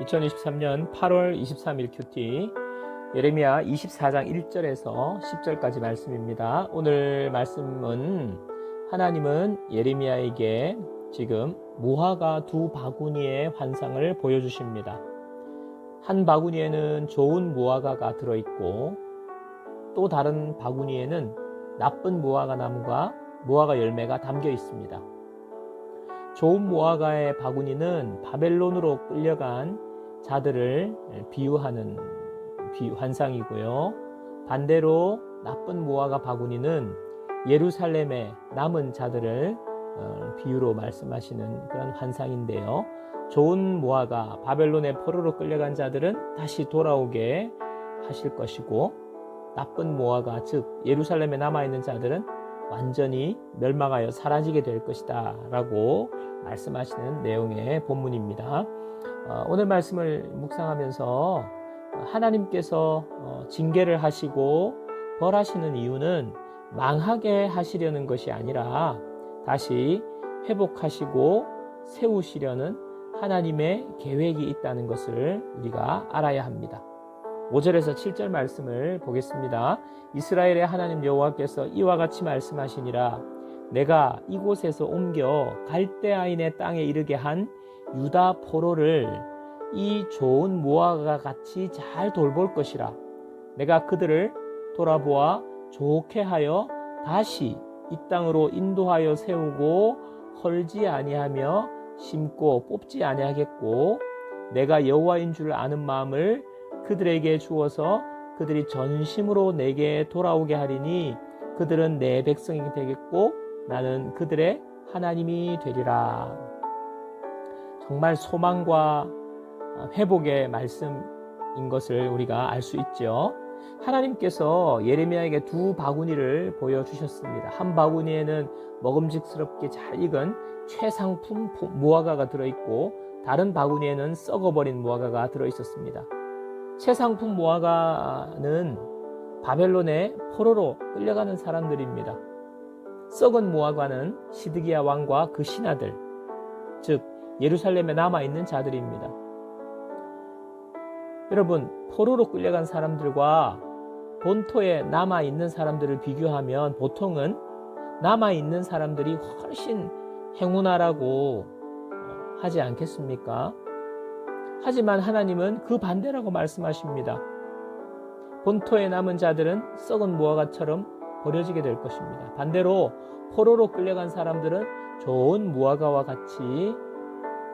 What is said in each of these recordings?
2023년 8월 23일 큐티 예레미야 24장 1절에서 10절까지 말씀입니다. 오늘 말씀은 하나님은 예레미야에게 지금 무화과 두 바구니의 환상을 보여주십니다. 한 바구니에는 좋은 무화과가 들어있고 또 다른 바구니에는 나쁜 무화과 나무가 무화과 열매가 담겨 있습니다. 좋은 무화과의 바구니는 바벨론으로 끌려간 자들을 비유하는 비 환상이고요. 반대로 나쁜 무화과 바구니는 예루살렘의 남은 자들을 어, 비유로 말씀하시는 그런 환상인데요. 좋은 무화과 바벨론의 포로로 끌려간 자들은 다시 돌아오게 하실 것이고 나쁜 무화과 즉 예루살렘에 남아 있는 자들은 완전히 멸망하여 사라지게 될 것이다 라고 말씀하시는 내용의 본문입니다. 어, 오늘 말씀을 묵상하면서 하나님께서 어, 징계를 하시고 벌하시는 이유는 망하게 하시려는 것이 아니라 다시 회복하시고 세우시려는 하나님의 계획이 있다는 것을 우리가 알아야 합니다. 5절에서 7절 말씀을 보겠습니다. 이스라엘의 하나님 여호와께서 이와 같이 말씀하시니라 내가 이곳에서 옮겨 갈대아인의 땅에 이르게 한 유다 포로를 이 좋은 무화과 같이 잘 돌볼 것이라 내가 그들을 돌아보아 좋게 하여 다시 이 땅으로 인도하여 세우고 헐지 아니하며 심고 뽑지 아니하겠고 내가 여호와인 줄 아는 마음을 그들에게 주어서 그들이 전심으로 내게 돌아오게 하리니 그들은 내 백성이 되겠고 나는 그들의 하나님이 되리라. 정말 소망과 회복의 말씀인 것을 우리가 알 수 있죠. 하나님께서 예레미야에게 두 바구니를 보여주셨습니다. 한 바구니에는 먹음직스럽게 잘 익은 최상품 무화과가 들어있고 다른 바구니에는 썩어버린 무화과가 들어있었습니다. 최상품 무화과는 바벨론의 포로로 끌려가는 사람들입니다. 썩은 무화과는 시드기야 왕과 그 신하들, 즉 예루살렘에 남아 있는 자들입니다. 여러분, 포로로 끌려간 사람들과 본토에 남아 있는 사람들을 비교하면 보통은 남아 있는 사람들이 훨씬 행운하라고 하지 않겠습니까? 하지만 하나님은 그 반대라고 말씀하십니다. 본토에 남은 자들은 썩은 무화과처럼 버려지게 될 것입니다. 반대로 포로로 끌려간 사람들은 좋은 무화과와 같이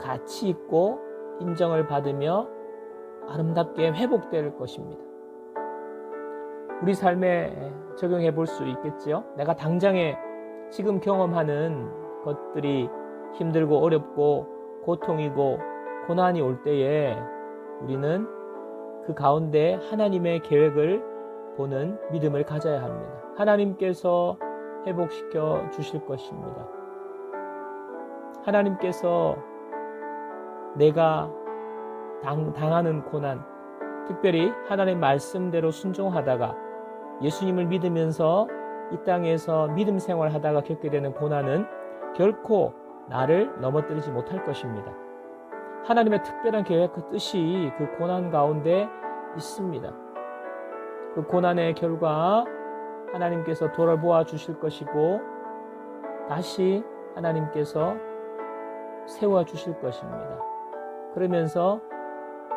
가치 있고 인정을 받으며 아름답게 회복될 것입니다. 우리 삶에 적용해 볼 수 있겠지요? 내가 당장에 지금 경험하는 것들이 힘들고 어렵고 고통이고 고난이 올 때에 우리는 그 가운데 하나님의 계획을 보는 믿음을 가져야 합니다. 하나님께서 회복시켜 주실 것입니다. 하나님께서 내가 당, 당하는 고난, 특별히 하나님 말씀대로 순종하다가 예수님을 믿으면서 이 땅에서 믿음 생활하다가 겪게 되는 고난은 결코 나를 넘어뜨리지 못할 것입니다. 하나님의 특별한 계획 그 뜻이 그 고난 가운데 있습니다. 그 고난의 결과 하나님께서 돌아보아 주실 것이고 다시 하나님께서 세워 주실 것입니다. 그러면서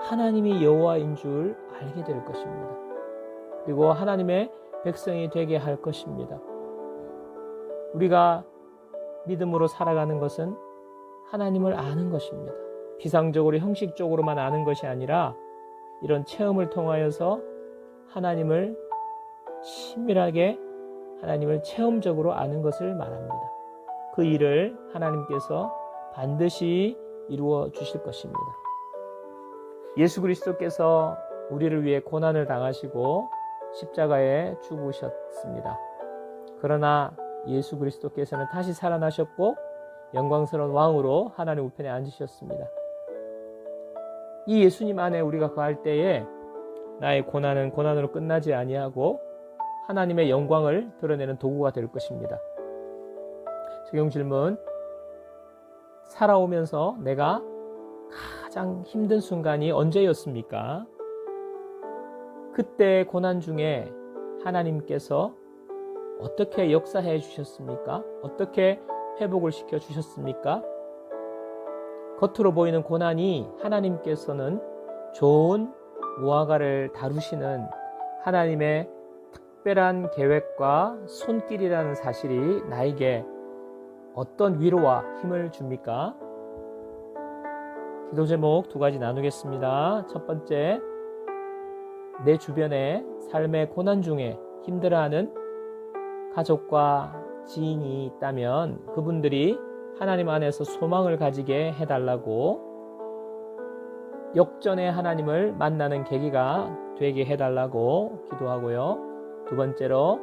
하나님이 여호와인 줄 알게 될 것입니다. 그리고 하나님의 백성이 되게 할 것입니다. 우리가 믿음으로 살아가는 것은 하나님을 아는 것입니다. 비상적으로 형식적으로만 아는 것이 아니라 이런 체험을 통하여서 하나님을 친밀하게 하나님을 체험적으로 아는 것을 말합니다. 그 일을 하나님께서 반드시 이루어 주실 것입니다. 예수 그리스도께서 우리를 위해 고난을 당하시고 십자가에 죽으셨습니다. 그러나 예수 그리스도께서는 다시 살아나셨고 영광스러운 왕으로 하나님 우편에 앉으셨습니다. 이 예수님 안에 우리가 거할 때에 나의 고난은 고난으로 끝나지 아니하고 하나님의 영광을 드러내는 도구가 될 것입니다. 적용 질문. 살아오면서 내가 가장 힘든 순간이 언제였습니까? 그때 고난 중에 하나님께서 어떻게 역사해 주셨습니까? 어떻게 회복을 시켜 주셨습니까? 겉으로 보이는 고난이 하나님께서는 좋은 무화과를 다루시는 하나님의 특별한 계획과 손길이라는 사실이 나에게 어떤 위로와 힘을 줍니까? 기도 제목 두 가지 나누겠습니다. 첫 번째, 내 주변에 삶의 고난 중에 힘들어하는 가족과 지인이 있다면 그분들이 하나님 안에서 소망을 가지게 해달라고 역전의 하나님을 만나는 계기가 되게 해달라고 기도하고요. 두 번째로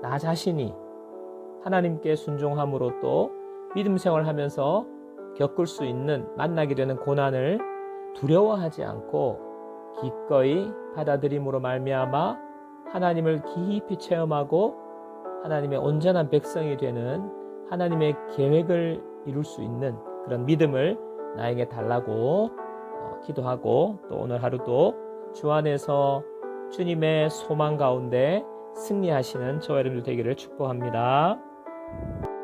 나 자신이 하나님께 순종함으로 또 믿음 생활하면서 겪을 수 있는 만나게 되는 고난을 두려워하지 않고 기꺼이 받아들임으로 말미암아 하나님을 깊이 체험하고 하나님의 온전한 백성이 되는 하나님의 계획을 이룰 수 있는 그런 믿음을 나에게 달라고 어, 기도하고 또 오늘 하루도 주 안에서 주님의 소망 가운데 승리하시는 저와 여러분들 되기를 축복합니다. you